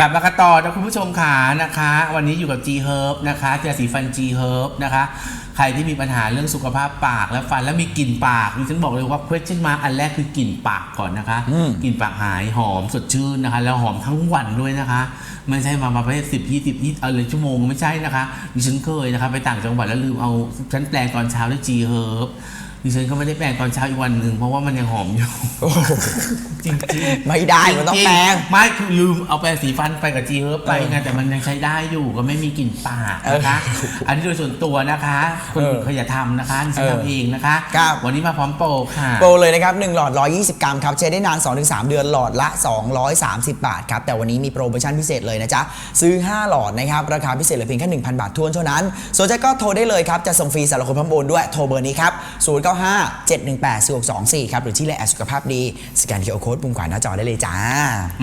กลับมากันต่อนะคุณผู้ชมขานะคะ วันนี้อยู่กับ G Herb นะคะยาสีฟัน G Herb นะคะ ใครที่มีปัญหาเรื่องสุขภาพปากและฟันและมีกลิ่นปากดิฉันบอกเลยว่า question mark อันแรกคือกลิ่นปากก่อนนะคะอืมกลิ่นปากหายหอมสดชื่นนะคะ แล้วหอมทั้งวันด้วยนะคะ ไม่ใช่มาประเภทสิบยี่สิบยี่อะไรชั่วโมงไม่ใช่นะคะดิฉันเคยนะคะ ไปต่างจังหวัดแล้วลืมเอาฉันแปลงตอนเช้าด้วย G Herb ดิฉันก็ไม่ได้แปลงตอนเช้าอีกวันหนึ่งเพราะว่ามันยังหอมอยู่ จริงๆไม่ได้มันต้องแปรงไม่คือลืมเอาแปรงสีฟันไปกับจีเฮิร์บไปไงแต่มันยังใช้ได้อยู่ก็ไม่มีกลิ่นปากนะคะ อันนี้โดยส่วนตัวนะคะคนอื่นเขาอย่าทำนะคะดิฉันเออทำเองนะคะครับวันนี้มาพร้อมโปรค่ะ โปรเลยนะครับ1หลอด 120 กรัมครับใช้ได้นาน 2-3 เดือนหลอดละ 230 บาทครับแต่วันนี้มีโปรโมชั่นพิเศษเลยนะจ๊ะซื้อ 5 หลอดนะครับราคาพิเศษเหลือเพียงแค่1,000 บาททวนเท่านั้นสนใจก็โทรได้เลยครับจะส่งฟรีสำหรับคนพร้อมโอนด้วยโทรเบอร์นี้ครับ095 718 4624 ครับ หรือที่ไลน์แอดสุขภาพดี สแกนเคอร์โค้ดปุ่มขวาหน้าจอได้เลยจ้า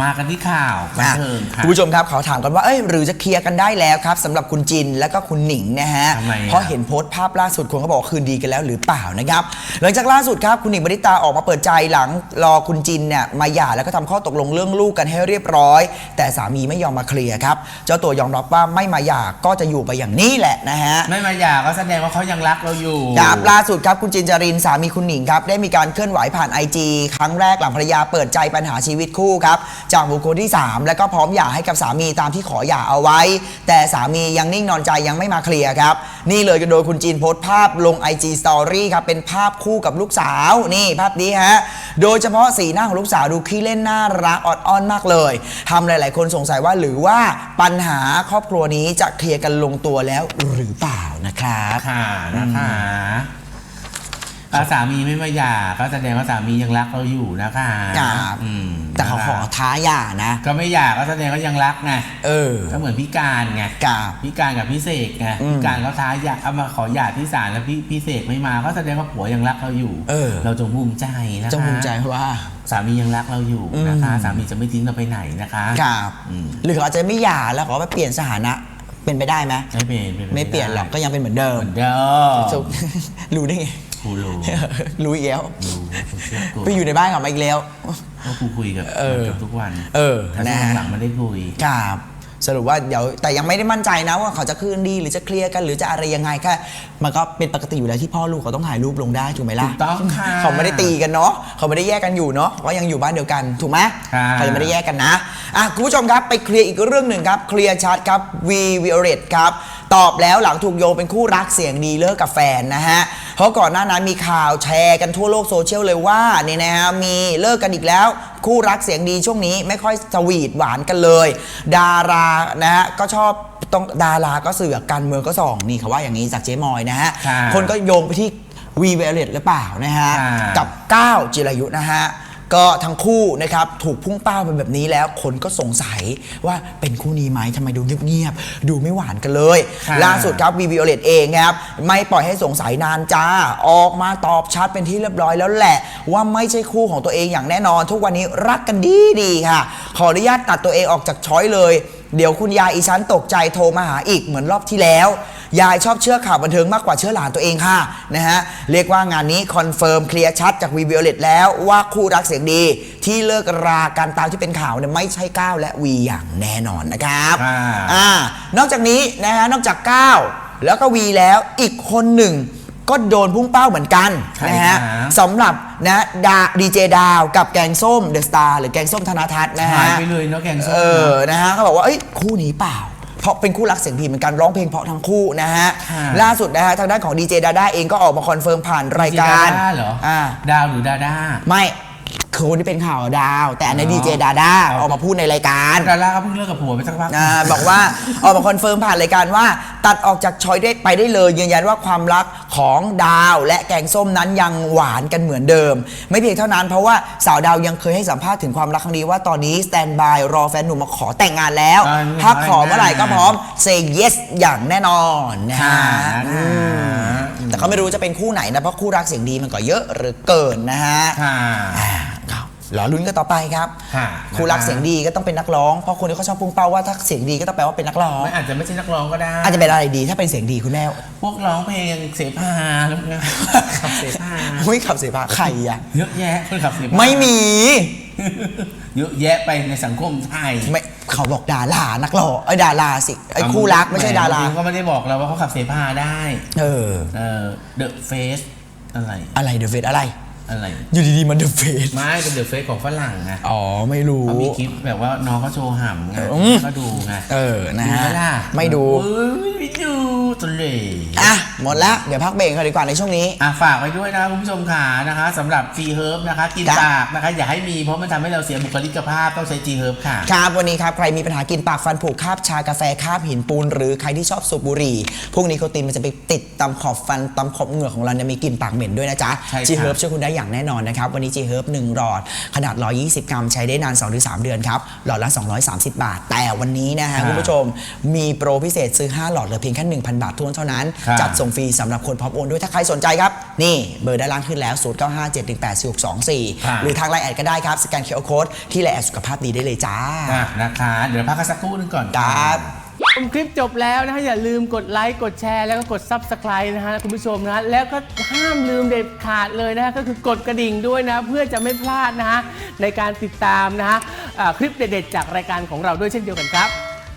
มากันที่ข่าวบันอะเทิงค่ะ คุณผู้ชมครับเขาถามกันว่า เอ้ย หรือจะเคลียร์กันได้แล้วครับสำหรับคุณจินและก็คุณหนิงนะฮะ ทำไมอะเพราะเห็นโพสต์ภาพล่าสุดคนเขาบอกว่าคืนดีกันแล้วหรือเปล่านะครับ หลังจากล่าสุดครับคุณหนิงบริตาออกมาเปิดใจหลังรอคุณจินเนี่ยมาหย่าแล้วก็ทำข้อตกลงเรื่องลูกกันให้เรียบร้อย แต่สามีไม่ยอมมาเคลียร์ครับเจ้าตัวยอมรับว่าไม่มาหย่าก็จะอยู่ไปอย่างนี้แหละนะฮะ ไม่มาหย่าก็แสดงว่าเขายังรักเราอยู่ครับล่าสุดครับ คุณจินจารินสามีคุณหนิงครับได้มีการเคลื่อนไหวผ่าน IG ครั้งแรกหลังภรรยาเปิดใจปัญหาชีวิตคู่ครับจากบุคคลที่ 3 แล้วก็พร้อมหย่าให้กับสามีตามที่ขอหย่าเอาไว้ แต่สามียังนิ่งนอนใจยังไม่มาเคลียร์ครับ นี่เลยโดยคุณจินโพสต์ภาพลง IG Story ครับเป็นภาพคู่กับลูกสาวนี่ภาพนี้ฮะโดยเฉพาะสีหน้าของลูกสาวดูขี้เล่นน่ารักออดอ้อนมากเลยทำหลาย ๆ คนสงสัยว่าหรือว่าปัญหาครอบครัวนี้จะเคลียร์กันลงตัวแล้วหรือเปล่านะครับค่ะนะคะ ถ้าสามีไม่มาหย่าก็แสดงว่าสามียังรักเราอยู่นะคะครับอืมแต่เขาขอท้าหย่านะ ก็ไม่หย่าก็แสดงว่ายังรักไงเออก็เหมือนพี่การไงกับ พี่การกับพี่เสกไงอืมพี่การเขาท้าหย่าเอามาขอหย่าที่ศาลแล้วพี่พี่เสกไม่มาก็แสดงว่าผัวยังรักเราอยู่เออเราจงภูมิใจนะคะจงภูมิใจว่า สามียังรักเราอยู่นะคะ อืม สามีจะไม่ทิ้งเราไปไหนนะคะ กับอืม หรือเขาอาจจะไม่หย่าแล้วเขาไปเปลี่ยนสถานะเป็นไปได้ไหมไม่เปลี่ยนไม่เปลี่ยนหรอกก็ยังเป็นเหมือนเดิม เหมือนเดิมสุรู้ได้ไง กูรู้ รู้อีกแล้ว รู้กูเชื่อกูไปอยู่ในบ้านเขามาอีกแล้วก็กูคุยกับเออกับทุกวันเออแต่นะช่วฮะ งหลังไม่ได้คุยกับสรุปว่าเดี๋ยวแต่ยังไม่ได้มั่นใจนะว่าเขาจะคืนดีหรือจะเคลียร์กันหรือจะอะไรยังไงแค่มันก็เป็นปกติอยู่แล้วที่พ่อลูกเขาต้องถ่ายรูปลงได้ถูกไหมล่ะถูกต้องค่ะเขาไม่ได้ตีกันเนาะเขาไม่ได้แยกกันอยู่เนาะว่ายังอยู่บ้านเดียวกันถูกไหมค่ะเขายังไม่ได้แยกกันนะอะคุณผู้ชมครับไปเคลียร์อีกเรื่องหนึ่งครับเคลียร์ชัดครับวีวิโอเรตครับตอบแล้วหลังถูกโยงเป็นคู่รักเสียงดีเลิกกับแฟนนะฮะ เพราะก่อนหน้านั้นมีข่าวแชร์กันทั่วโลกโซเชียลเลยว่าเนี่ยนะฮะมีเลิกกันอีกแล้ว คู่รักเสียงดีช่วงนี้ไม่ค่อยสวีทหวานกันเลย ดารานะฮะก็ชอบต้องดาราก็เสือกการเมืองก็ส่องนี่เขาว่าอย่างนี้จากเจ๊มอยนะฮะค่ะคนก็โยงไปที่วีเวเลตหรือเปล่านะฮะค่ะกับก้าวจิรายุนะฮะ ก็ทั้งคู่นะครับถูกพุ่งเป้าไปแบบนี้แล้วคนก็สงสัยว่าเป็นคู่นี้ไหมทำไมดูเงียบๆดูไม่หวานกันเลย ค่ะ ล่าสุดครับวีวิโอเลตเองครับไม่ปล่อยให้สงสัยนานจ้า ออกมาตอบชัดเป็นที่เรียบร้อยแล้วแหละ ว่าไม่ใช่คู่ของตัวเองอย่างแน่นอน ทุกวันนี้รักกันดีดีๆค่ะ ขออนุญาตตัดตัวเองออกจากช้อยเลย เดี๋ยวคุณยายอีฉันตกใจโทรมาหาอีกเหมือนรอบที่แล้ว ยายชอบเชื่อข่าวบันเทิงมากกว่าเชื่อหลานตัวเองค่ะนะฮะเรียกว่างานนี้คอนเฟิร์มเคลียร์ชัดจากวีวิโอเลตแล้วว่าคู่รักเสียงดี ที่เลิกรากันตามที่เป็นข่าวเนี่ยไม่ใช่ก้าวและวีอย่างแน่นอนนะครับค่ะอ่านอกจากนี้นะฮะนอกจากก้าวแล้วก็วีแล้วอีกคนหนึ่ง ก็โดนพุ่งเป้าเหมือนกันใครนะฮะคะสำหรับนะดาดีเจดาวกับแกงส้มเดอะสตาร์หรือแกงส้มธนาทัศน์นะฮะ หายไปเลยเนาะแกงส้ม เออ นะฮะเขาบอกว่า เอ้ย คู่นี้เปล่า เพราะเป็นคู่รักเสียงดีเหมือนกันร้องเพลงเพราะทั้งคู่นะฮะค่ะล่าสุดนะฮะทางด้านของดีเจดาด้าเองก็ออกมาคอนเฟิร์มผ่านรายการ ดาด้าเหรอ อ่า ดาวหรือดาด้า ไม่ คือคนที่เป็นข่าวดาว แต่อันนี้อ๋อดีเจดาด้าออกมาพูดในรายการดาด้าก็เพิ่งเลิกกับผัวไปสักพักอ่าบอกว่าออกมาคอนเฟิร์มผ่านรายการว่า ตัดออกจากชอยได้ไปได้เลย ยืนยันว่าความรักของดาว และแกงส้มนั้นยังหวานกันเหมือนเดิม ไม่เพียงเท่านั้นเพราะว่าสาวดาวยังเคยให้สัมภาษณ์ถึงความรักครั้งนี้ว่าตอนนี้สแตนบายรอแฟนหนุ่มมาขอแต่งงานแล้วอ่าถ้าขอเมื่อไหร่ก็พร้อม say yes อย่างแน่นอนนะฮะค่ะอืมแต่ก็ไม่รู้จะเป็นคู่ไหนนะ เพราะคู่รักเสียงดีมันก็เยอะเหรือเกินนะฮะค่ะอ่าค รับรอลุ้นกันต่อไปครับค่ะคู่รักเสียงดีก็ต้องเป็นนักร้องเพราะคนที่เขาชอบพุ่งเป้าว่าถ้าเสียงดีก็ต้องแปลว่าเป็นนักร้องไม่อาจจะไม่ใช่นักร้องก็ได้ อาจจะเป็นอะไรดีถ้าเป็นเสียงดีคุณแม่พวกร้องเพลงเสพาแล้วไงขับเสพาไม่ขับเสพาใครอะเยอะแยะคนขับเสพาไม่มี เยอะแยะไปในสังคมไทยไม่เขาบอกดารานักหล่อไอ้ยดาราสิไอ้คู่รักไม่ใช่ดาราแหมก็ไม่ได้บอกเราว่าเขาขับเสพาได้ เออ เออ The Face อะไรอะไรเดอะเฟสอะไร อะไรอยู่ดีๆมันเดอะเฟสไม่เป็น The Face ของฝรั่งไงอ๋อไม่รู้ เขามีคลิปแบบว่าน้องเขาโชว์ห่ำไงอืม ก็ดูไงเออนะดูฮะไหมล่ะไม่ดู เอ้ยไม่ ดูตัวเหล่อะ หมดแล้วเดี๋ยวพักเบรกกันดีกว่าในช่วงนี้ อะฝากไว้ด้วยนะครับคุณผู้ชมขานะคะสำหรับ G Herb นะคะ กินครับปากนะคะ อย่าให้มีเพราะมันทำให้เราเสียบุคลิกภาพต้องใช้ G Herb ค่ะ ครับวันนี้ครับใครมีปัญหากินปากฟันผุคาบชากาแฟคาบหินปูน หรือใครที่ชอบสูบบุหรี่พวกนิโคตินมันจะไปติดตามขอบฟันตามขอบเหงือกของเราเนี่ยมีกลิ่นปากเหม็นด้วยนะจ๊ะใช่ครับจีเฮิร์บช่วยคุณได้อย่างแน่นอนนะครับวันนี้จีเฮิร์บ1หลอดขนาด 120 กรัมใช้ได้นาน 2-3 เดือนครับหลอดละ 230 บาท แต่วันนี้นะฮะครับคุณผู้ชมมีโปรพิเศษซื้อ 5 หลอดเหลือเพียงแค่1,000 บาททวนเท่านั้น ครับ จัดส่งฟรีสำหรับคนพร้อมโอนด้วยถ้าใครสนใจครับ นี่เบอร์ด้านล่างขึ้นแล้ว 0957184624 หรือทางไลน์แอดก็ได้ครับ สแกนเคอร์โค้ดที่ไลน์แอดสุขภาพดีได้เลยจ้า อะนะคะ เดี๋ยวพักกันสักครู่หนึงก่อนครับ ชมคลิปจบแล้วนะฮะอย่าลืมกดไลค์กดแชร์แล้วก็กด Subscribe นะฮะคุณผู้ชมนะฮะแล้วก็ห้ามลืมเด็ดขาดเลยนะฮะก็คือกดกระดิ่งด้วยนะ เพื่อจะไม่พลาดนะฮะในการติดตามนะฮะอ่าคลิปเด็ดๆจากรายการของเราด้วยเช่นเดียวกันครับ